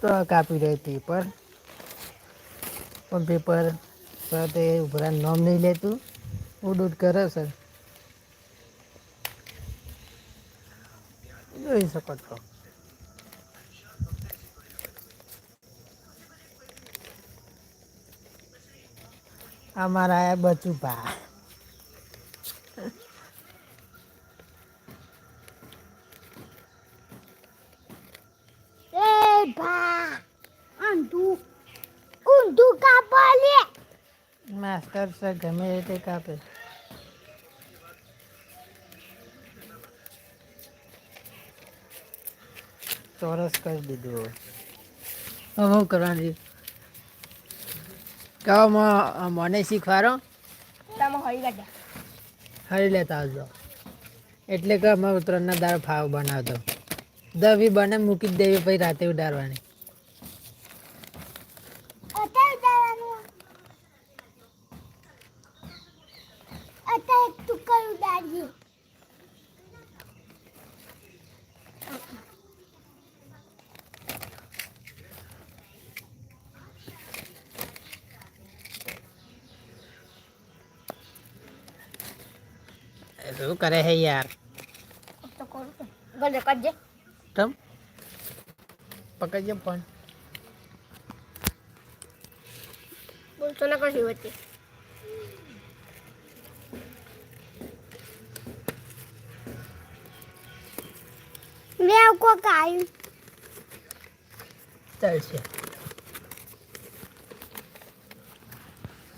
તો કાપી દે પેપર પણ પેપર સાથે ઉભરા નામ નહીં લેતું. ઉડ ઉડ કરે સર. જોઈ શકો છો. અમારા આયા બચું ભા એ ભા ઊંધું ઊંધું કાપા લે સર ગમે તે કાપે ચોરસ કરી દીધું હવે. હું કરવાની? કહો મ- મને શીખવાડો. તમે કાઢ્યા હરી લેતા આવજો. એટલે કે અમે ઉત્તરાયણના દાળ ફાવ બનાવતો. દવી બને મૂકી જ દેવી પછી રાતે ઉડાડવાની અત્યારે ઉડાડવાનું અત્યારે એક ટુકડ ઉડાડીએ શું કરે હે યાર તો કરું ગલે કાઢજે તમ પકડજે પણ બોલતો ના કશી વચ્ચે મેં કોક આવ્યું ચાલશે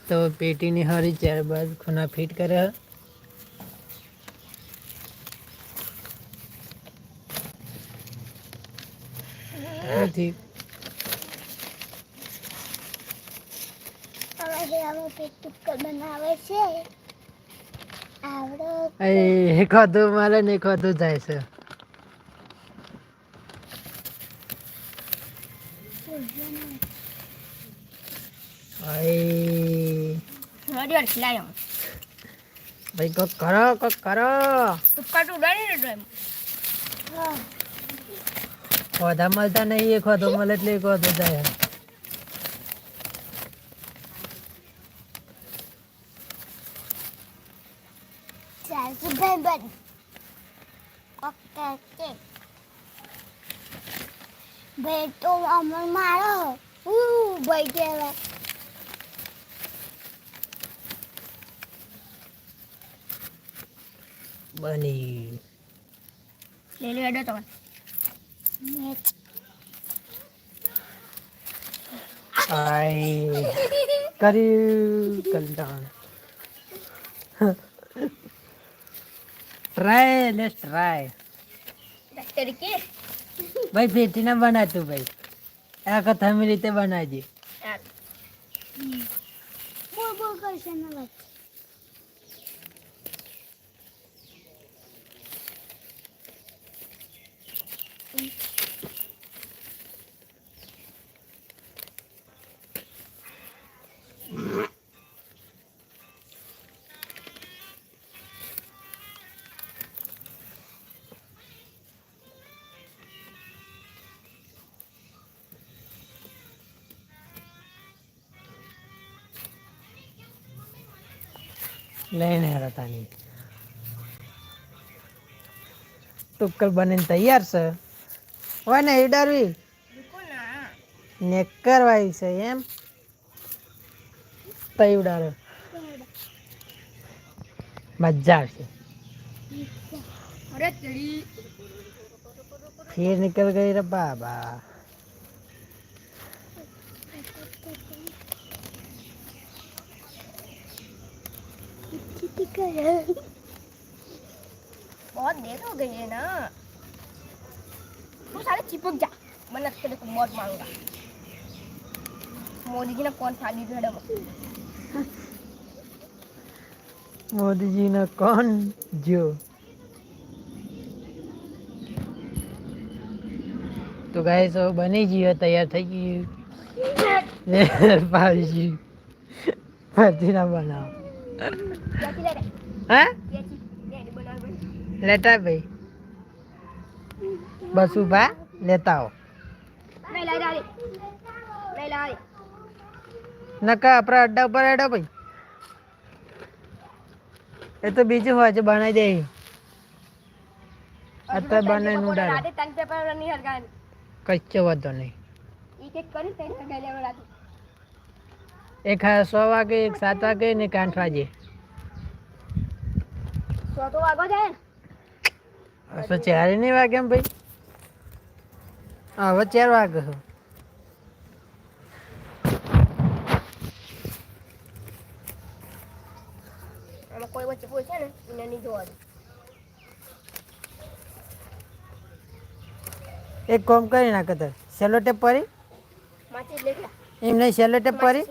તો પેટીની હરી ચાર બાદ ખૂણા ફિટ કરે નથી. ખાધું મારે ને ખાધું જાય છે. ભાઈ કોક કરો કોક કરો. ઉડાડી ને એમ હા. ખોધા મળતા નહીં એ ખોધો મળે એટલે એ ખોધો જાય ચાલશે ભાઈ બન ઓકે ઓકે ભાઈ તો અમર મારો ઉ ભાઈ કહેવાય બની લઈ લે એડો તો આઈ કર્યું કલ્યાણ ટ્રાય લેટ્સ ટ્રાય તરીકે ભાઈ પેટી ના બનાતું ભાઈ આ કથામી રીતે બનાવજે બોલ બોલ કરશે ને લઈને રતાની ટુક્કલ બનીને તૈયાર છે. હોય ને એ ડરવી નેકર છે એમ? તઈ ઉડાર મજા આવશે. ફેર નીકળ ગઈ રે બાબા. बहुत देर हो गई है ना तू सारे चिपक जा मैं लगता है बहुत मांगा मोदी जी ने कौन शादी मैडम મોદીજીનો કોણ જો તો ગાય તો બની ગયો તૈયાર થઈ ગયું પાડી ગયું પછી ના બનાવો कैसी ले रहे હા લેતા ભાઈ લેતા નકા આપણા અડ્ડા ઉપર અડ્ડા ભાઈ એ તો બીજું હોય છે બનાવી દે અત્યારે બનાવી નું ડાળ કચ્ચો વાંધો નહીં એક સો વાગે એક સાત વાગે ને એક આઠ વાગે. સો તો વાગો જાય ને. ચારે નહીં વાગે એમ ભાઈ. હવે ચાર વાગે. કોઈ વચ્ચે કોઈ ને એને નહીં જોવા એક કોમ કરી નાખે તો. સેલો ટેપ પરી? એમ નહીં સેલો ટેપ પરી?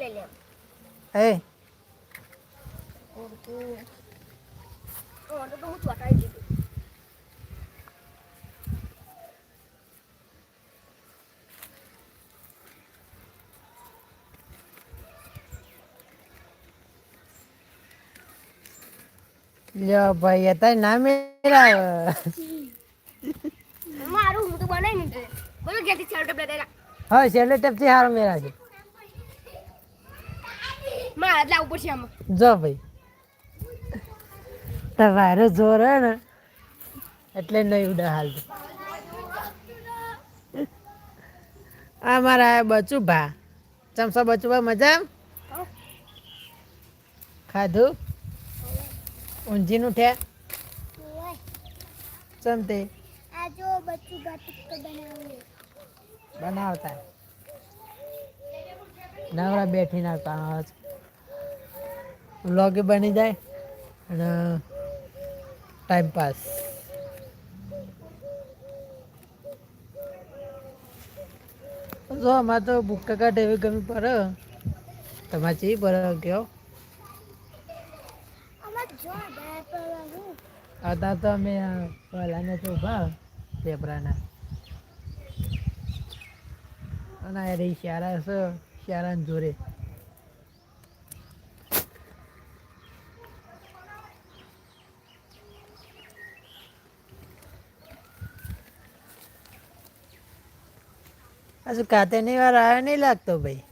દીધું લ્યો ભાઈ અત્યારે ના મેળાવે. મારું હું તો બનાવી બોલો ઘેરથી ચાર ડબલા દેલા હા સેલો ટેપથી સારો મેળા છે જ લાવવું પડશે આમાં. જો ભાઈ. તમારો જોર હે ને. એટલે નહીં ઉડા હાલ. આ મારા બચું ભા ચમચા બચું ભા મજા? ખાધું? ઊંધીનું ઠે? ચમતે બનાવતા. નવરા બેઠી ના વ્લોગે બની જાય અને ટાઈમ પાસ જો અમારે તો ભૂક્કા કાઢે એવી ગમી પડે તમારે ચી ડાળ પડવાનું અત્યારે તો અમે પહેલાને તો ઊભા પેપરાના અને આ રહી શારા છે શારાને જોડે. હજુ કાતેની વાર આવ્યો નહીં લાગતો ભાઈ.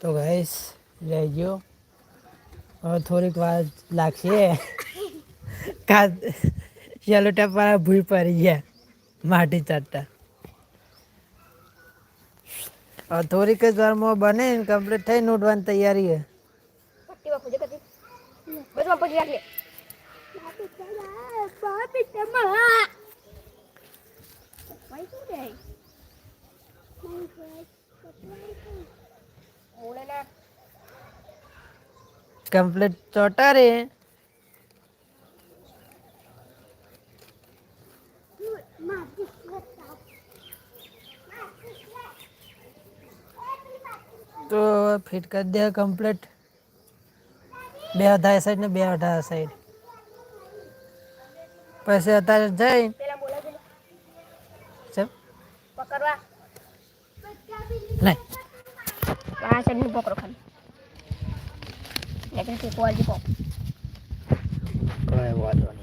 તો ગાઈસ ગયો. હવે થોડીક વાર લાગશે. કા ચાલો ટપારા ભૂઈ પડી ગયા. માટી હવે થોડીક જ વારમાં બને ને કમ્પ્લીટ થઈ ઉઠવાની તૈયારી છે. કમ્પ્લીટ ચોટા જે કદી બસ પટ્ટી રાખીએ બાપી તમા ભાઈ શું રે ઓલે ના કમ્પ્લીટ ચોટા રે તો ફિટ કરી દે કમ્પ્લીટ બે અઢાર સાઈડ ને બે અઢાર સાઈડ પછી અત્યારે જઈ. છે પકડવા. નહીં આ સાઈડનું પકડો ખાલી. લેકિન પકડ કોઈ વાંધો નહીં.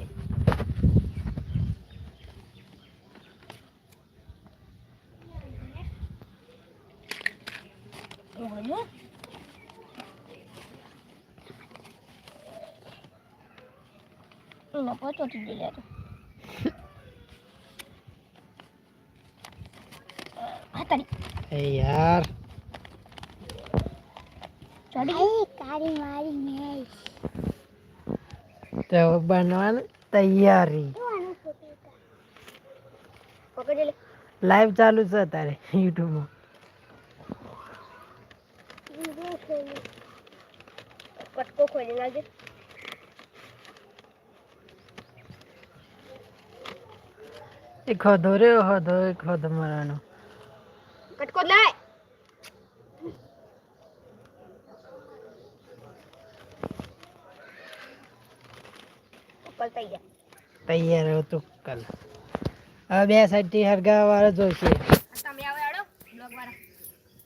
Foto ti direi. Hatari. એ યાર કાળી મારી મેં તો બનવાની તૈયારી. લાઈવ ચાલુ છે અત્યારે યુટ્યુબમાં એ ખોધો રહ્યો ખોધો એ ખોધો મારવાનો કટકો લાય. તૈયાર હો તું કલ. હવે બે સાઈડથી હરગા વાળા જોઈશે તમે આવે હેડો બ્લોગ વાળા.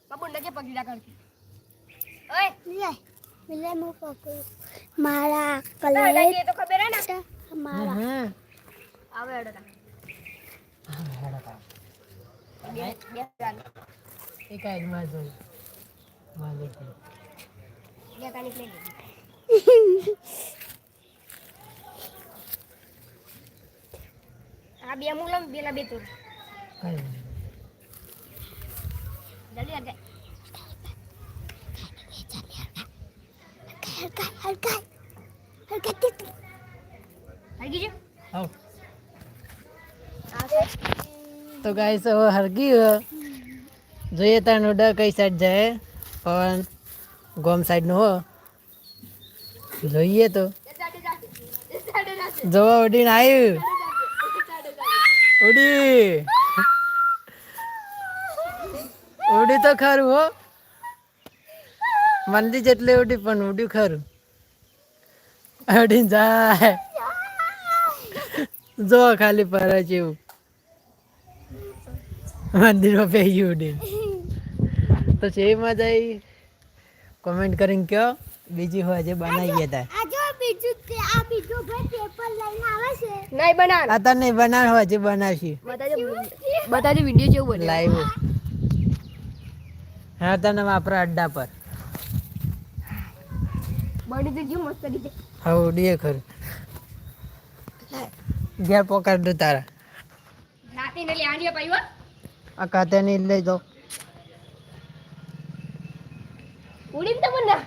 બાબુ નજે પગલા કરતી. ઓય. લે લે હું પકડું મારા કલર તો ખબર હે ને. મારા. આવે હેડો તા. બે બે તાની એક જોઈ. આ બે મૂલો પેલા બે તું કઈ નહીં. જલ્દી આગળ હરકાય હરકાય હરકાય તીત હરગી જો આવ આ છે તો ગાઈસ હવે હરગી જોઈએ તાર નોડા કઈ સાઈડ જાય. પણ ગોમ સાઈડનો હો. જોઈએ તો. જોવા ઉડીને આવ્યું ઉડી. ઉડી તો ખરું હો. મંદી જેટલી ઉડી પણ ઉડ્યું ખરું. ઉડીને જાય. જો ખાલી પર જેવું મંદિરમાં પહેર્યું ઉડીને તો મજા આવી કોમેન્ટ કરીને કયો બીજી હોય જે બનાવી ગયા આ અત્યારે બીજું તે આ બીજો ભાઈ પેપર લઈને આવે છે. નહીં બનાવ. હોય જે બનાવશી. બતાજો બતાજો જેવું બને. લાઈવ હા તને વાપરા અડ્ડા પર. બની તો જેવું મસ્ત રીતે. હા ઉડીએ ખરું ઘેર પકડ દો તારા. આંડિયા પાયો આ કાતે નહીં લઈ દો ઉડી તો બના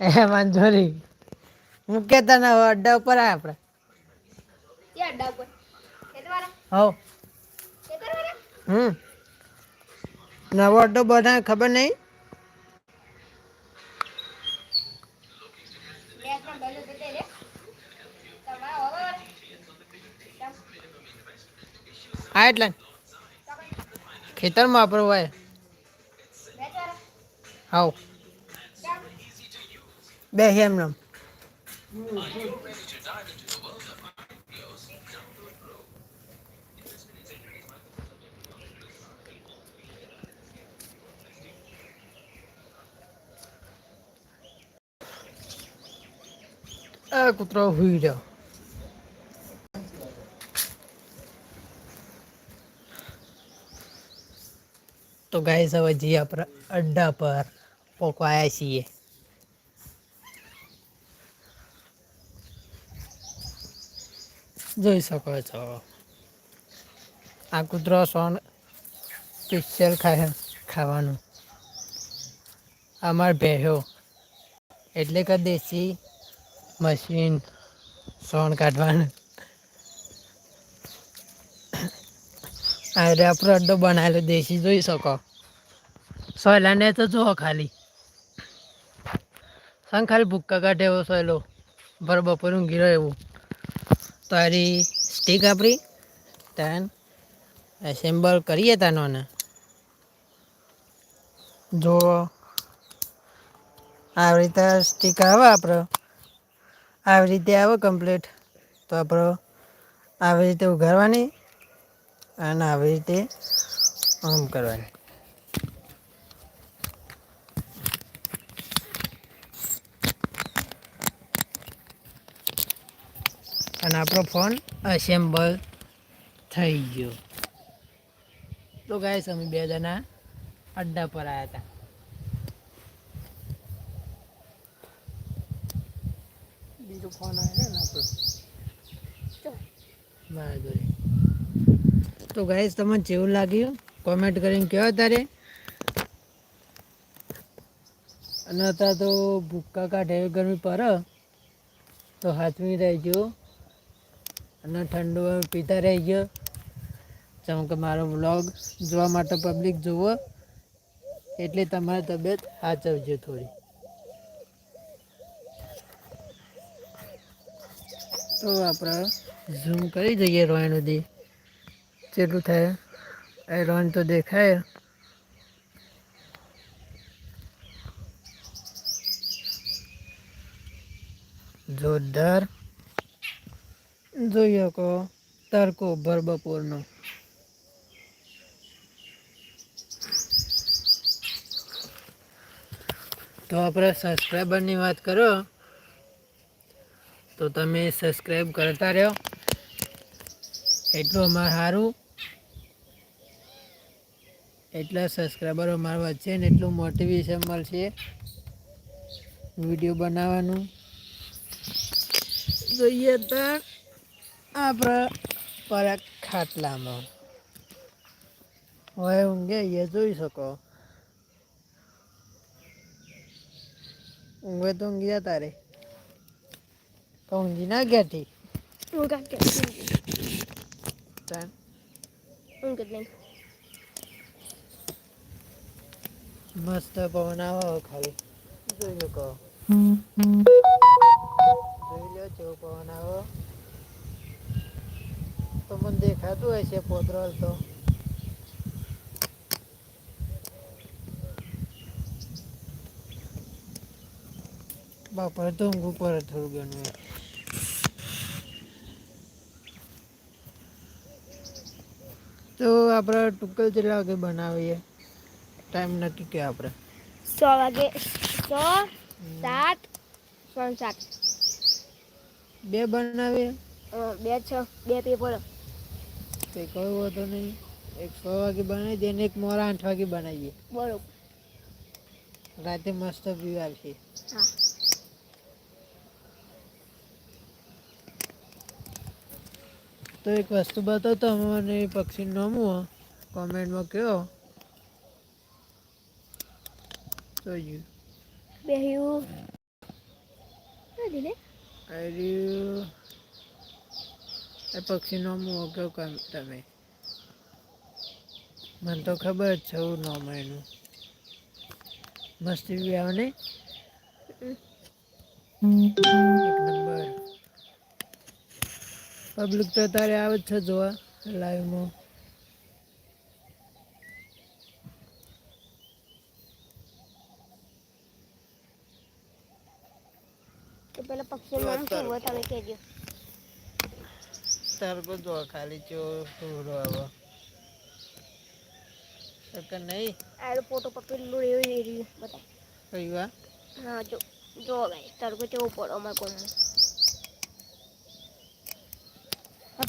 એ મંજોરી મૂકે તને અડ્ડા ઉપર આ આપણે. કે અડ્ડા ઉપર? હો હમ. નવો અડ્ડો બનાવે ખબર નહીં લેસમાં ડલો જતે રે તમારા હવે આ એટલે ખેતરમાં આપણું હોય હવ. બે એમ નમ આ કૂતરો હુઈ રહ્યો તો ગાઈસ, હવે જઈએ આપણે અડ્ડા પર. પોકવાયા છીએ. જોઈ શકો છો. આ કૂતરો સોન પિક્ચર ખાય ખાવાનું. અમાર ભેહ્યો એટલે કે દેશી મશીન સોન કાઢવાનું. અરે, આપણો અડ્ડો બનાવેલો દેશી જોઈ શકો. સોયલાને તો જુઓ ખાલી. સંગ ખાલી ભૂક્કા કાઢે એવો સોયલો. ભર બપોર ઊંઘી રહ્યો એવું. તો આરી સ્ટીક આપણી તાન એસેમ્બલ કરીએ તાનો ને. જો આવી રીતે સ્ટીક આવે આપણો. આવી રીતે આવે કમ્પ્લીટ તો આપણો આવી રીતે ઉઘાડવાની. અને આવી રીતે આમ કરવાની. અને આપણો ફોન અસેમ્બલ થઈ ગયો. તો ગાય અમે બે જણા અડ્ડા પર આવ્યા હતા. બીજો ફોન આવ્યો ને આપણો? બરાબર તો ગાઈઝ તમને જેવું લાગ્યું કોમેન્ટ કરીને કહો તારે અને અત્યારે તો ભૂક્કા કાઢે ગરમી પર, તો હાથમી રહી ગયો. અને ઠંડુ પીતા રહી ગયો. જેમ કે મારો વ્લોગ જોવા માટે પબ્લિક જુઓ એટલે તમારી તબિયત સાચવજો થોડી. તો આપણે ઝૂમ કરી દઈએ રોયણ સુધી કેટલું થાય એ તો દેખાય જોરદાર જોઈએ શકો તડકો ભર બપોરનો તો આપણે સબસ્ક્રાઈબરની વાત કરો તો તમે સબસ્ક્રાઈબ કરતા રહ્યો એટલું અમારે સારું એટલા સબસ્ક્રાઈબરો મારા વધશે ને એટલું મોટિવેશન મળશે વીડિયો બનાવવાનું. જોઈએ તો આપણે પર ખાટલામાં. હવે ઊંઘે એ જોઈ શકો. ઊંઘે તો ઊંઘી જતા રે તો ઊંઘી ના ગયા ઠીક હું કે નહીં. મસ્ત પવન આવો ખાલી. જોઈ શકો જોઈ લો કેવો પવન આવો. તો મને દેખાતું હશે પોતરોલ તો. બાપર તો ઊંઘ ઉપર થોડું ઘણું તો આપણે ટુકલ કેટલા વાગે બનાવીએ? ટાઈમ નક્કી કે આપણે. સો વાગે સો સાત સો સાત. બે બનાવીએ? બે છ બે પેપર. તે કયો વાંધો નહીં. એક સો વાગે બનાવી ને એક મોરા આઠ વાગે બનાવીએ. બરોબર. રાતે મસ્ત છે. હા. તો એક વસ્તુ બતાવો તો મને પક્ષી પક્ષીનું નામ કોમેન્ટમાં કહો જોયું બેહ્યું નથી ને આર્યું એ પક્ષીનું નામ હું કહો કામ તમે. મને તો ખબર છે એવું નામ એનું મસ્તી બી આવે ને? એક નંબર. પબ્લિક તો તારે આવે જ છે જોવા લાઈવમાં તો પેલા પક્ષી નામ શું હોય તમે કહેજો. તરબો જો ખાલી ચો પૂરો આવો. કે નહીં? આડો પોટો પકડી પકડેલું એવી એવી બતા કઈ વા હા જો જો ગાઈ તરબો કેવો પડો અમારા કોમમાં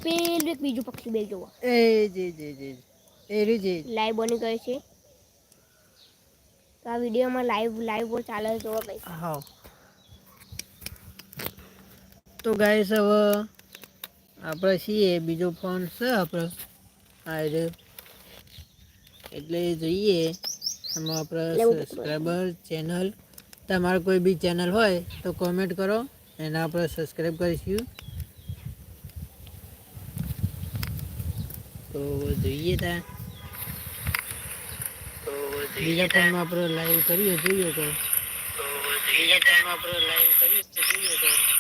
પેલું એક બીજું પક્ષી બે જોવા. એ જે જે જે એ રી જી લાઈવ બની ગયો છે. તો આ વિડીયોમાં લાઈવ લાઈવ બહુ ચાલે જોવા ભાઈ. હા. તો ગાય હવે આપણે છીએ બીજો ફોન છે આપણો. આ એટલે જોઈએ. એમાં આપણે સબસ્ક્રાઈબર ચેનલ તમારે કોઈ બી ચેનલ હોય તો કોમેન્ટ કરો એને આપણે સબસ્ક્રાઈબ કરીશું. તો જોઈએ ત્યાં. બીજા ટાઈમ આપણે લાઈવ કરીએ જોઈએ તો. બીજા ટાઈમ આપણે લાઈવ કરીએ જોઈએ તો બીજા આપણે લાઈવ કરીએ તો જોઈએ તો.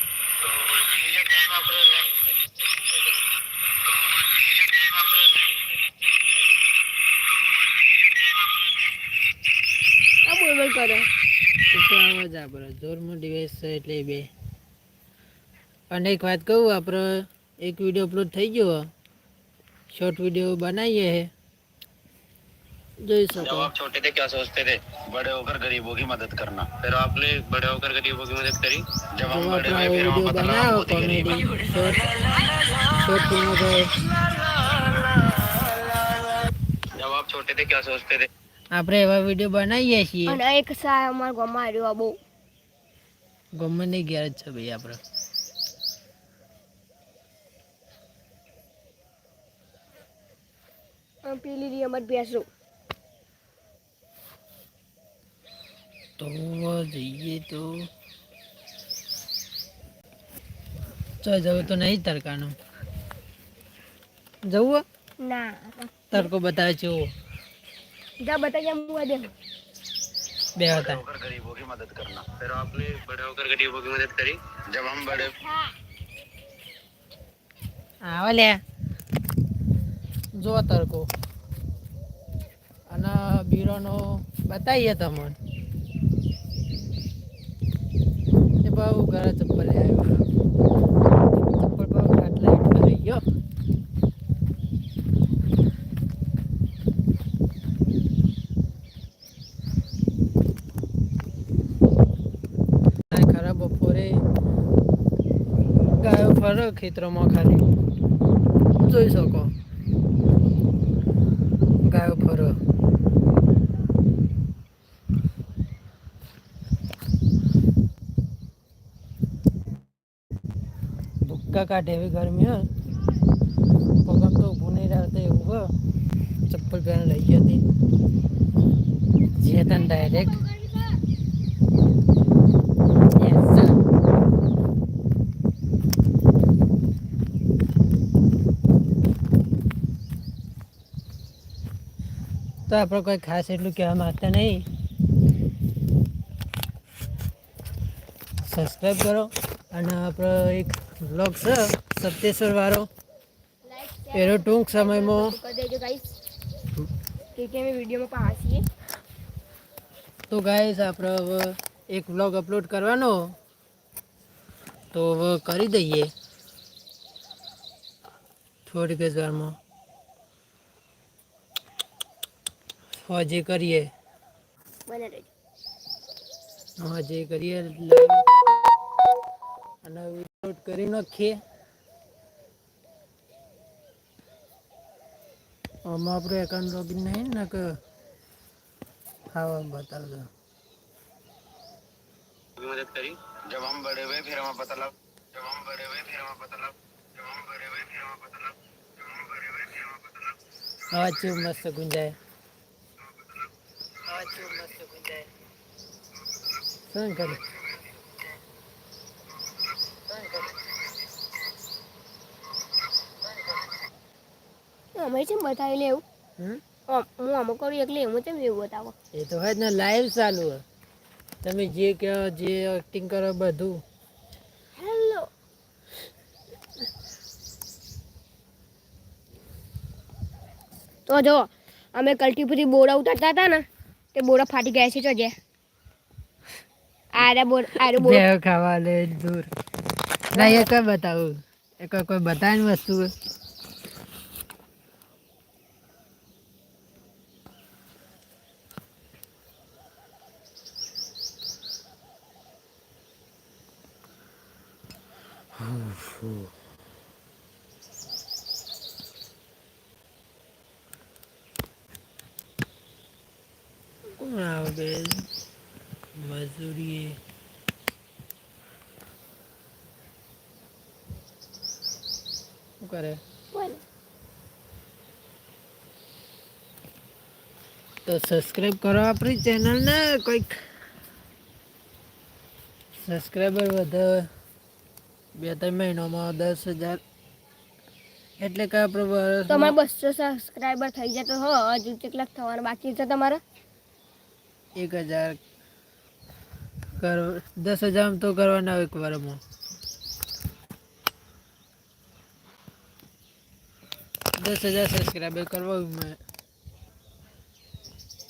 આવાજ આપણે છે એટલે બે. અને એક વાત કહું આપણે એક વીડિયો અપલોડ થઈ ગયો. શોર્ટ વીડિયો બનાવીએ जब શકો आप छोटे थे क्या सोचते थे बड़े होकर गरीबों की मदद करना फिर आपने बड़े होकर गरीबों की मदद करी जब તો हम बड़े આપણે हुए આવો फिर વિડીયો हम पता लगा બનાવો बहुत ही गरीब हैं। કોમેડી શોર્ટ શોર્ટ ફિલ્મો તો जब आप छोटे थे क्या सोचते थे આપણે એવા વિડીયો બનાવીએ છીએ અને આ એક સા અમારા ગામમાં આવ્યો આ બહુ ગમે નહીં ઘેર જ છે ભાઈ આપણે અને પેલી રી અમારી ભેંસો તો જઈએ તો ચો જવું તો નહીં તડકાનું જવું હે? ના તડકો બતાવે છે એવો. જા બતા જા મુવા દે બે હતા होकर गरीबों की मदद करना फिर आपने बड़े होकर गरीबों की मदद करी जब हम बड़े આવે લે જો તડકો અને બીરોનો બતાવીએ તમને પાવ ઘરે ચપ્પલ આવ્યો ચપ્પલ પાવ ખાટલા એટલા રહી ગયો ખરા બપોરે ગાયો ફરો ખેતરોમાં ખાલી. જોઈ શકો. ગાયો ફરો. ભૂક્કા કાઢે એવી ગરમી હોય. પગમ તો ઊભું નહીં રહેતા એવું હોય. ચપ્પલ પહેરીને લઈ ગઈ હતી જે તને ડાયરેક્ટ તો આપણે કોઈ ખાસ એટલું કહેવા માગતા નહીં. સબસ્ક્રાઈબ કરો અને આપણો એક બ્લોગ છે સપ્તેશ્વર વાળો એનો ટૂંક સમયમાં. તો ગાઈસ આપણે હવે એક વ્લોગ અપલોડ કરવાનો. તો હવે કરી દઈએ. થોડીક જ વારમાં. હજે કરીએ. હજે કરીએ અને અપલોડ કરી નાખીએ આમાં આપણે એકાઉન્ટ લોગિન નહીં ને કે હા બતાવજો भी मदद करी जब हम बड़े हुए फिर हमें पता लग जब हम बड़े हुए फिर हमें पता लग जब हम बड़े हुए फिर हमें पता लग जब हम बड़े हुए फिर हमें पता लग અવાજ ચૂપ મસ્ત ગુંજાય અવાજ ચૂપ મસ્ત ગુંજાય શું કરે અમે છે બતાવી લેવું આમ હું અમુક કરું એટલે હું તેમ એવું બતાવો. એ તો હોય ને લાઈવ ચાલુ હોય. તમે જે કહો જે એક્ટિંગ કરો બધું. હેલો તો જો અમે કલ્ટીપુરી બોરા ઉતારતા હતા ને તે બોરા ફાટી ગયા છે જો જે. આરે બોર આરે બોર. ખાવા લે દૂર. ના એ કઈ બતાવું. એ કોઈ કોઈ બતાવેની વસ્તુ હોય કોણ આવે મજૂરી શું કરે તો સબસ્ક્રાઇબ કરો આપણી ચેનલને કોઈક સબસ્ક્રાઈબર વધે. બે ત્રણ મહિનામાં દસ હજાર. એટલે કે આપણે તમારે બસો સબસ્ક્રાઈબર થઈ જાય તો હો હજુ કેટલાક થવાનું બાકી છે તમારે? એક હજાર દસ હજાર તો કરવાના એક વારમાં. દસ હજાર સબસ્ક્રાઈબર કરવા મેં.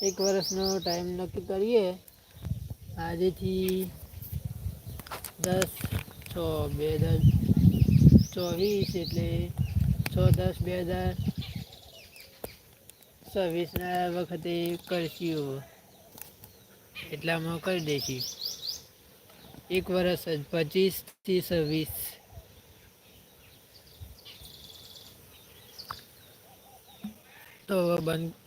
એક વર્ષનો ટાઈમ નક્કી કરીએ. આજેથી દસ છ બે હજાર ચોવીસ એટલે છ દસ બે હજાર છવ્વીસના વખતે કરશું એટલામાં કરી દઈશું એક વર્ષ જ પચીસથી છવ્વીસ. તો બંધ